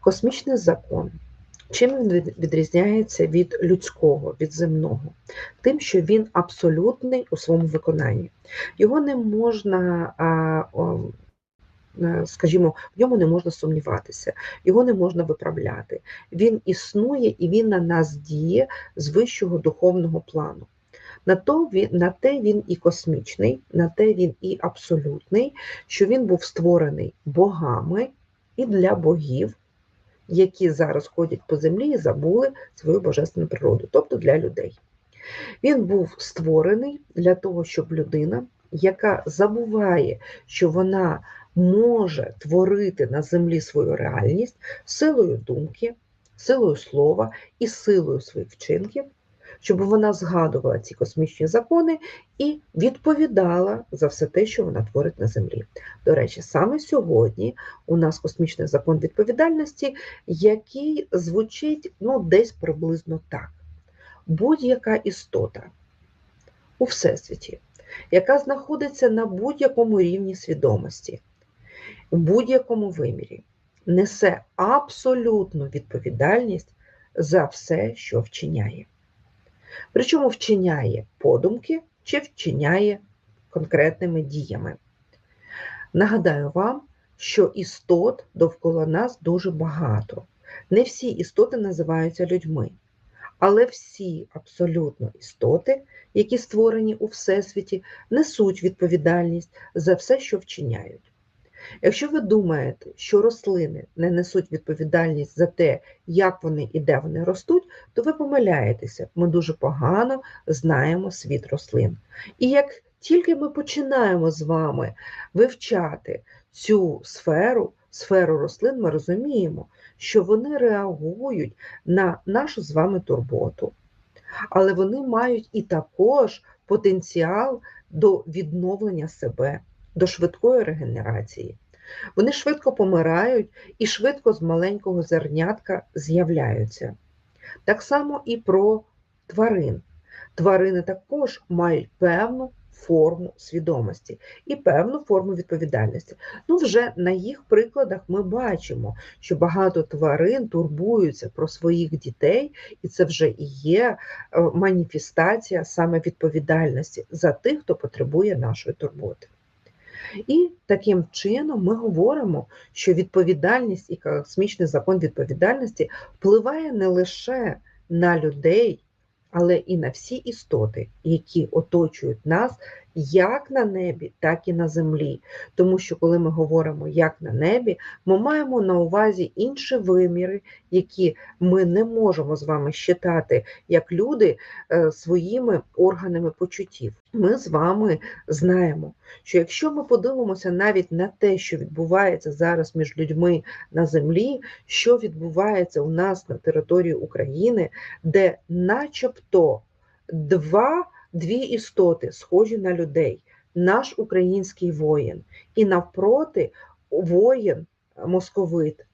Космічний закон. Чим він відрізняється від людського, від земного? Тим, що він абсолютний у своєму виконанні. Його не можна, е, скажімо, в ньому не можна сумніватися, його не можна виправляти. Він існує і він на нас діє з вищого духовного плану. На то він, на те він і космічний, на те він і абсолютний, що він був створений богами і для богів, які зараз ходять по землі і забули свою божественну природу, тобто для людей. Він був створений для того, щоб людина, яка забуває, що вона може творити на землі свою реальність силою думки, силою слова і силою своїх вчинків, щоб вона згадувала ці космічні закони і відповідала за все те, що вона творить на землі. До речі, саме сьогодні у нас космічний закон відповідальності, який звучить ну, десь приблизно так: будь-яка істота у всесвіті, яка знаходиться на будь-якому рівні свідомості, у будь-якому вимірі, несе абсолютну відповідальність за все, що вчиняє. Причому вчиняє подумки чи вчиняє конкретними діями. Нагадаю вам, що істот довкола нас дуже багато. Не всі істоти називаються людьми, але всі абсолютно істоти, які створені у Всесвіті, несуть відповідальність за все, що вчиняють. Якщо ви думаєте, що рослини не несуть відповідальність за те, як вони і де вони ростуть, то ви помиляєтеся. Ми дуже погано знаємо світ рослин. І як тільки ми починаємо з вами вивчати цю сферу, сферу рослин, ми розуміємо, що вони реагують на нашу з вами турботу. Але вони мають і також потенціал до відновлення себе до швидкої регенерації. Вони швидко помирають і швидко з маленького зернятка з'являються. Так само і про тварин. Тварини також мають певну форму свідомості і певну форму відповідальності. Ну, вже на їх прикладах ми бачимо, що багато тварин турбуються про своїх дітей, і це вже і є е, маніфестація саме відповідальності за тих, хто потребує нашої турботи. І таким чином ми говоримо, що відповідальність і космічний закон відповідальності впливає не лише на людей, але і на всі істоти, які оточують нас як на небі, так і на землі. Тому що, коли ми говоримо як на небі, ми маємо на увазі інші виміри, які ми не можемо з вами считати як люди е, своїми органами почуттів. Ми з вами знаємо, що якщо ми подивимося навіть на те, що відбувається зараз між людьми на землі, що відбувається у нас на території України, де начебто два дві істоти, схожі на людей, наш український воїн, і навпроти воїн московит.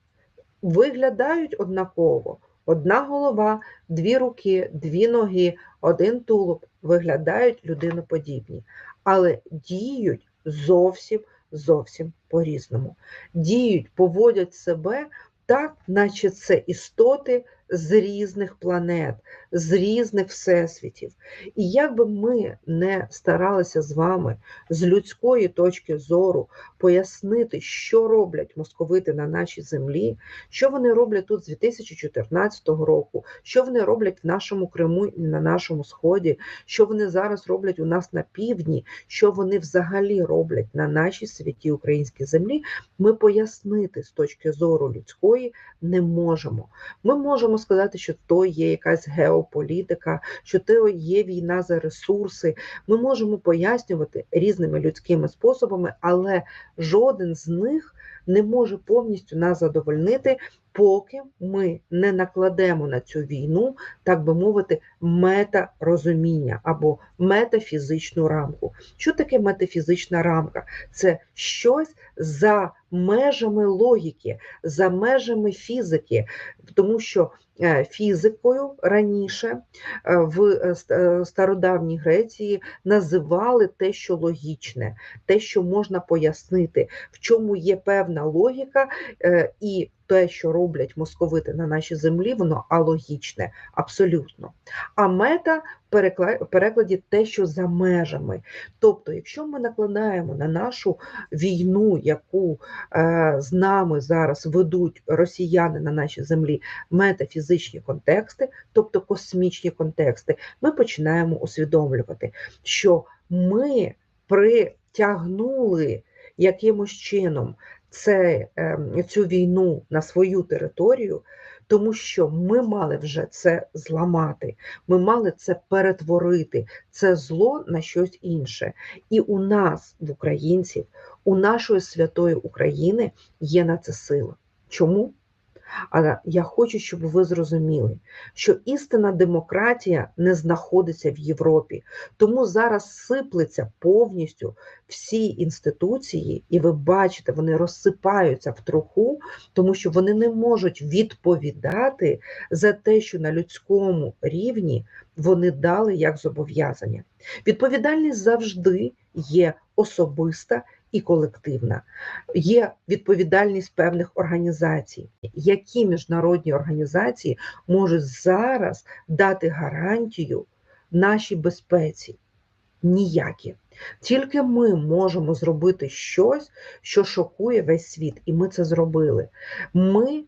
Виглядають однаково. Одна голова, дві руки, дві ноги, один тулуб. Виглядають людиноподібні, але діють зовсім зовсім по-різному. Діють, поводять себе так, наче це істоти з різних планет, з різних всесвітів. І як би ми не старалися з вами з людської точки зору пояснити, що роблять московити на нашій землі, що вони роблять тут з 2014 року, що вони роблять в нашому Криму і на нашому сході, що вони зараз роблять у нас на півдні, що вони взагалі роблять на нашій святій українській землі, ми пояснити з точки зору людської не можемо. Ми можемо сказати, що то є якась геополітика, що це є війна за ресурси. Ми можемо пояснювати різними людськими способами, але жоден з них не може повністю нас задовольнити, поки ми не накладемо на цю війну, так би мовити, метарозуміння або метафізичну рамку. Що таке метафізична рамка? Це щось за межами логіки, за межами фізики, тому що е, фізикою раніше е, в е, стародавній Греції називали те, що логічне, те, що можна пояснити, в чому є певна логіка, і те, що роблять московити на нашій землі, воно алогічне, абсолютно. А мета в перекладі те, що за межами. Тобто, якщо ми накладаємо на нашу війну, яку е, з нами зараз ведуть росіяни на нашій землі, метафізичні контексти, тобто космічні контексти, ми починаємо усвідомлювати, що ми притягнули якимось чином це, ем, цю війну на свою територію, тому що ми мали вже це зламати, ми мали це перетворити, це зло на щось інше. І у нас, в українців, у нашої святої України є на це сила. Чому? Але я хочу, щоб ви зрозуміли, що істинна демократія не знаходиться в Європі, тому зараз сиплеться повністю всі інституції, і ви бачите, вони розсипаються в труху, тому що вони не можуть відповідати за те, що на людському рівні вони дали як зобов'язання. Відповідальність завжди є особиста і колективна. Є відповідальність певних організацій, які міжнародні організації можуть зараз дати гарантію нашій безпеці. Ніякі. Тільки ми можемо зробити щось, що шокує весь світ, і ми це зробили. Ми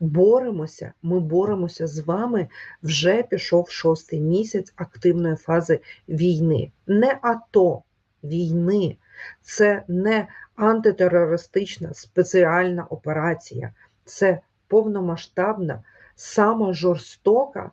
боремося, ми боремося з вами. Вже пішов шостий місяць активної фази війни. Не АТО війни, це не антитерористична спеціальна операція, це повномасштабна, сама жорстока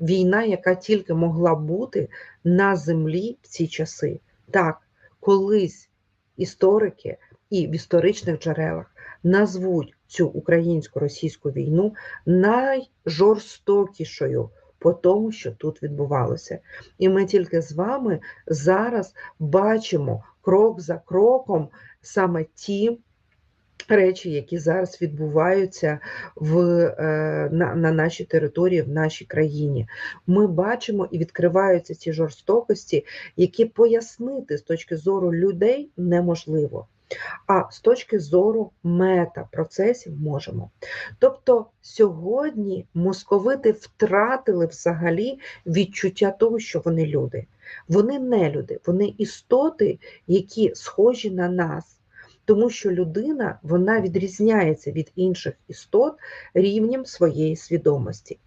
війна, яка тільки могла бути на землі в ці часи. Так, колись історики і в історичних джерелах назвуть цю українсько-російську війну найжорстокішою по тому, що тут відбувалося. І ми тільки з вами зараз бачимо крок за кроком саме ті. Речі, які зараз відбуваються в, е, на на нашій території, в нашій країні, ми бачимо і відкриваються ці жорстокості, які пояснити з точки зору людей неможливо а з точки зору метапроцесів можемо. Тобто сьогодні московити втратили взагалі відчуття того, що вони люди. Вони не люди, вони істоти, які схожі на нас. Тому що людина вона відрізняється від інших істот рівнем своєї свідомості.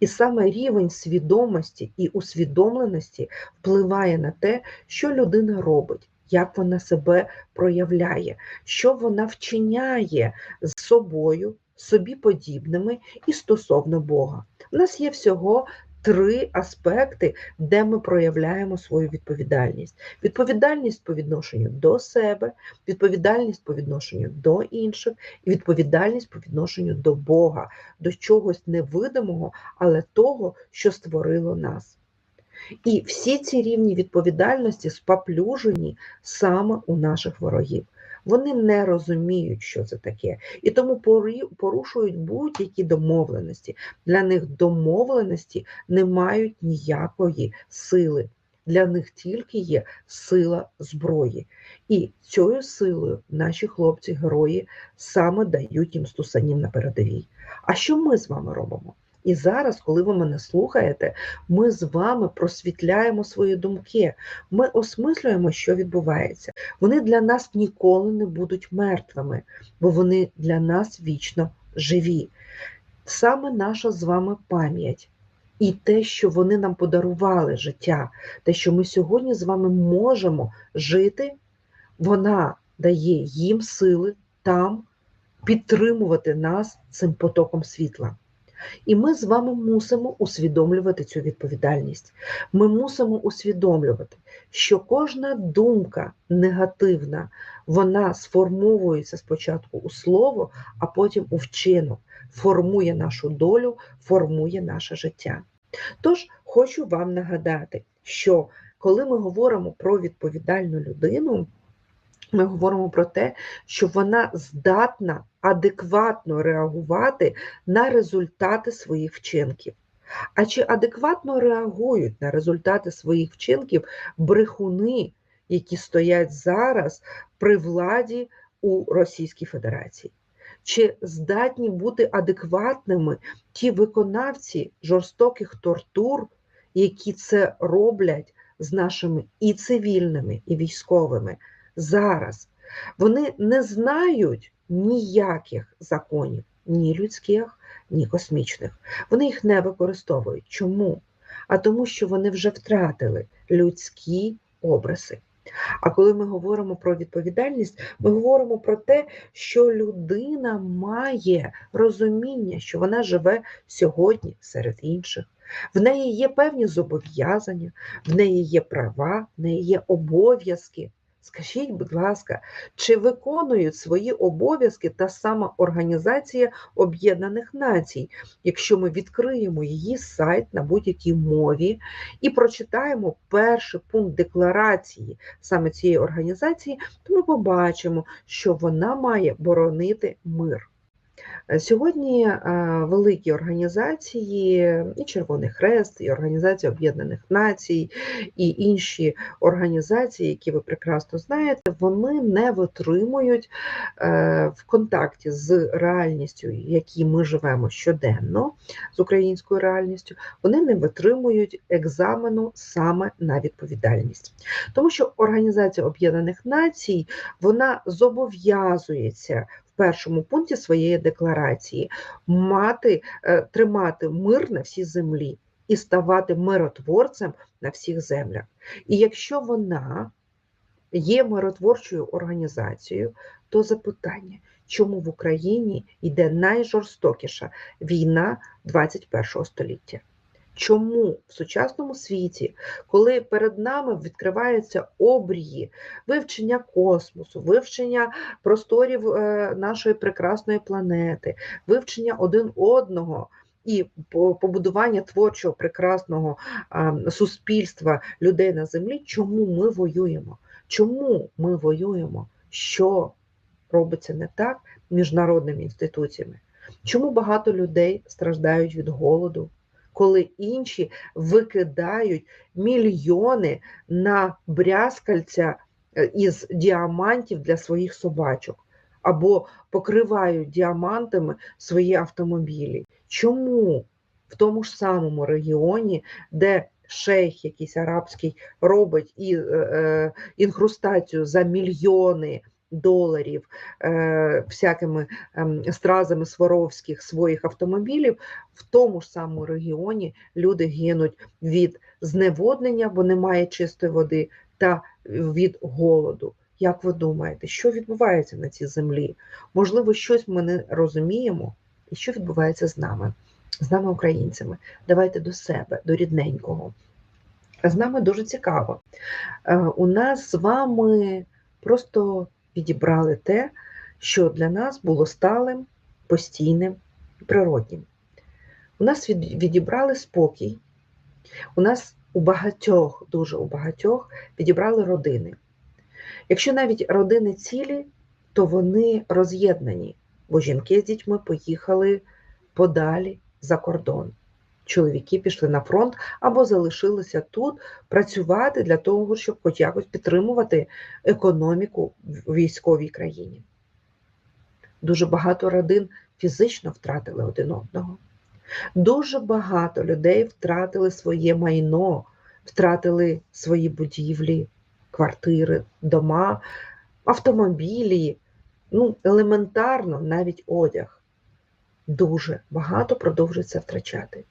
І саме рівень свідомості і усвідомленості впливає на те, що людина робить як вона себе проявляє, що вона вчиняє з собою, собі подібними і стосовно Бога. У нас є всього. Три аспекти, де ми проявляємо свою відповідальність: відповідальність по відношенню до себе, відповідальність по відношенню до інших, і відповідальність по відношенню до Бога, до чогось невидимого, але того, що створило нас. І всі ці рівні відповідальності споплюжені саме у наших ворогів. Вони не розуміють, що це таке, і тому порушують будь-які домовленості. Для них домовленості не мають ніякої сили. Для них тільки є сила зброї. І цією силою наші хлопці-герої саме дають їм стусанів на передовій. А що ми з вами робимо? І зараз, коли ви мене слухаєте, ми з вами просвітляємо свої думки, ми осмислюємо, що відбувається. Вони для нас ніколи не будуть мертвими, бо вони для нас вічно живі. Саме наша з вами пам'ять і те, що вони нам подарували життя, те, що ми сьогодні з вами можемо жити, вона дає їм сили там підтримувати нас цим потоком світла. І ми з вами мусимо усвідомлювати цю відповідальність. Ми мусимо усвідомлювати, що кожна думка негативна, вона сформовується спочатку у слово, а потім у вчинок, формує нашу долю, формує наше життя. Тож хочу вам нагадати, що коли ми говоримо про відповідальну людину, ми говоримо про те, що вона здатна адекватно реагувати на результати своїх вчинків. А чи адекватно реагують на результати своїх вчинків брехуни, які стоять зараз при владі у Російській Федерації? Чи здатні бути адекватними ті виконавці жорстоких тортур, які це роблять з нашими і цивільними, і військовими зараз? Вони не знають ніяких законів, ні людських, ні космічних. Вони їх не використовують. Чому? А тому, що вони вже втратили людські образи. А коли ми говоримо про відповідальність, ми говоримо про те, що людина має розуміння, що вона живе сьогодні серед інших. В неї є певні зобов'язання, в неї є права, в неї є обов'язки. Скажіть, будь ласка, чи виконують свої обов'язки та сама Організація Об'єднаних Націй, якщо ми відкриємо її сайт на будь-якій мові і прочитаємо перший пункт декларації саме цієї організації, то ми побачимо, що вона має боронити мир. Сьогодні е, великі організації, і Червоний Хрест, і Організація Об'єднаних Націй, і інші організації, які ви прекрасно знаєте, вони не витримують е, в контакті з реальністю, в якій ми живемо щоденно, з українською реальністю, вони не витримують екзамену саме на відповідальність. Тому що Організація Об'єднаних Націй вона зобов'язується першому пункті своєї декларації мати, е, тримати мир на всій землі і ставати миротворцем на всіх землях. І якщо вона є миротворчою організацією, то запитання, чому в Україні йде найжорстокіша війна 21 століття? Чому в сучасному світі, коли перед нами відкриваються обрії вивчення космосу, вивчення просторів е, нашої прекрасної планети, вивчення один одного і побудування творчого прекрасного суспільства людей на землі, чому ми воюємо? Чому ми воюємо? Що робиться не так міжнародними інституціями? Чому багато людей страждають від голоду? Коли інші викидають мільйони на брязкальця е, із діамантів для своїх собачок, або покривають діамантами свої автомобілі. Чому в тому ж самому регіоні, де шейх якийсь арабський робить і, е, е інхрустацію за мільйони доларів е, всякими е, стразами Сваровських своїх автомобілів, в тому ж самому регіоні люди гинуть від зневоднення, бо немає чистої води, та від голоду. Як ви думаєте, що відбувається на цій землі? Можливо, щось ми не розуміємо, і що відбувається з нами, з нами, українцями. Давайте до себе, до рідненького. З нами дуже цікаво. Е, у нас з вами просто відібрали те, що для нас було сталим, постійним і природнім. У нас відібрали спокій, у нас у багатьох, дуже у багатьох відібрали родини. Якщо навіть родини цілі, то вони роз'єднані, бо жінки з дітьми поїхали подалі за кордон чоловіки пішли на фронт або залишилися тут працювати для того, щоб хоч якось підтримувати економіку в військовій країні. Дуже багато родин фізично втратили один одного. Дуже багато людей втратили своє майно, втратили свої будівлі, квартири, дома, автомобілі, ну, елементарно навіть одяг. Дуже багато продовжується втрачати.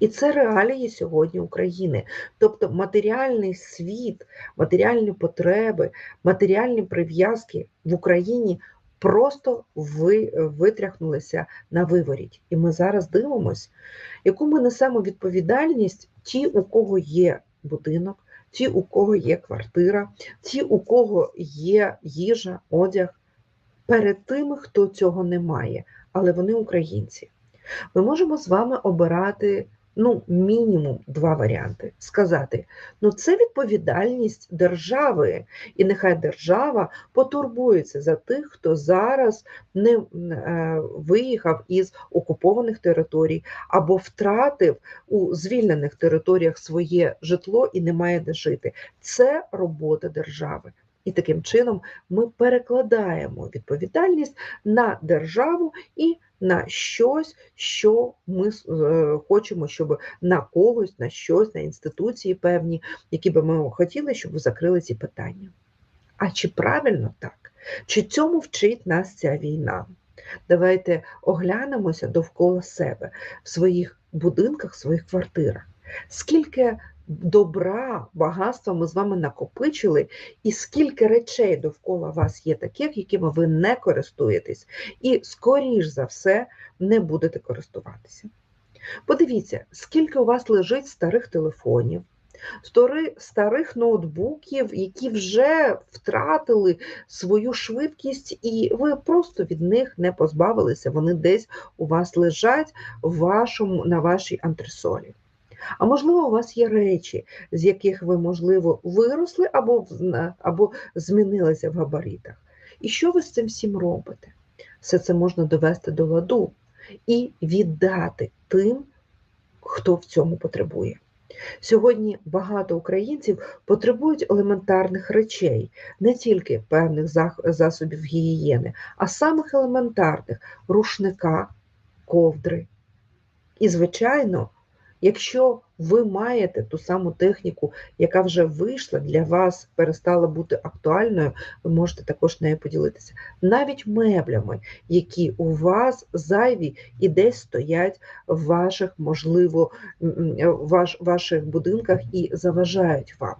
І це реалії сьогодні України. Тобто матеріальний світ, матеріальні потреби, матеріальні прив'язки в Україні просто ви, витряхнулися на виворіть. І ми зараз дивимося, яку ми несемо відповідальність ті, у кого є будинок, ті, у кого є квартира, ті, у кого є їжа, одяг, перед тими, хто цього не має, але вони українці. Ми можемо з вами обирати ну, мінімум два варіанти. Сказати, ну це відповідальність держави, і нехай держава потурбується за тих, хто зараз не е, виїхав із окупованих територій або втратив у звільнених територіях своє житло і не має де жити. Це робота держави. І таким чином ми перекладаємо відповідальність на державу і на щось, що ми е, хочемо, щоб на когось, на щось, на інституції певні, які би ми хотіли, щоб закрили ці питання. А чи правильно так? Чи цьому вчить нас ця війна? Давайте оглянемося довкола себе в своїх будинках, в своїх квартирах. Скільки добра, багатства ми з вами накопичили, і скільки речей довкола вас є таких, якими ви не користуєтесь, і, скоріш за все, не будете користуватися. Подивіться, скільки у вас лежить старих телефонів, старих ноутбуків, які вже втратили свою швидкість, і ви просто від них не позбавилися. Вони десь у вас лежать вашому, на вашій антресолі. А можливо, у вас є речі, з яких ви, можливо, виросли або або змінилися в габаритах. І що ви з цим всім робите? Все це можна довести до ладу і віддати тим, хто в цьому потребує. Сьогодні багато українців потребують елементарних речей, не тільки певних засобів гігієни, а самих елементарних рушника, ковдри. І, звичайно, Якщо ви маєте ту саму техніку, яка вже вийшла для вас, перестала бути актуальною, ви можете також нею поділитися. Навіть меблями, які у вас зайві і десь стоять в ваших, можливо, ваш, ваших будинках і заважають вам.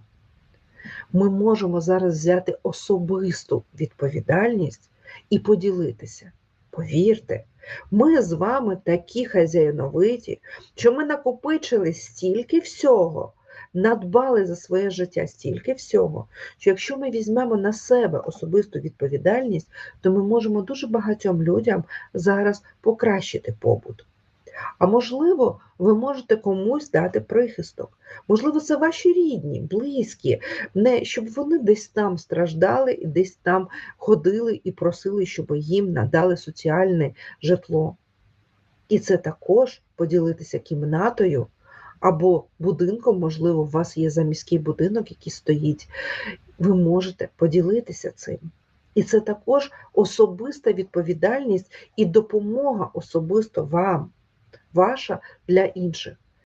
Ми можемо зараз взяти особисту відповідальність і поділитися. Повірте, ми з вами такі хазяїновиті, що ми накопичили стільки всього, надбали за своє життя стільки всього, що якщо ми візьмемо на себе особисту відповідальність, то ми можемо дуже багатьом людям зараз покращити побут. А можливо, ви можете комусь дати прихисток. Можливо, це ваші рідні, близькі, не щоб вони десь там страждали і десь там ходили і просили, щоб їм надали соціальне житло. І це також поділитися кімнатою або будинком, можливо, у вас є заміський будинок, який стоїть. Ви можете поділитися цим. І це також особиста відповідальність і допомога особисто вам ваша для інших.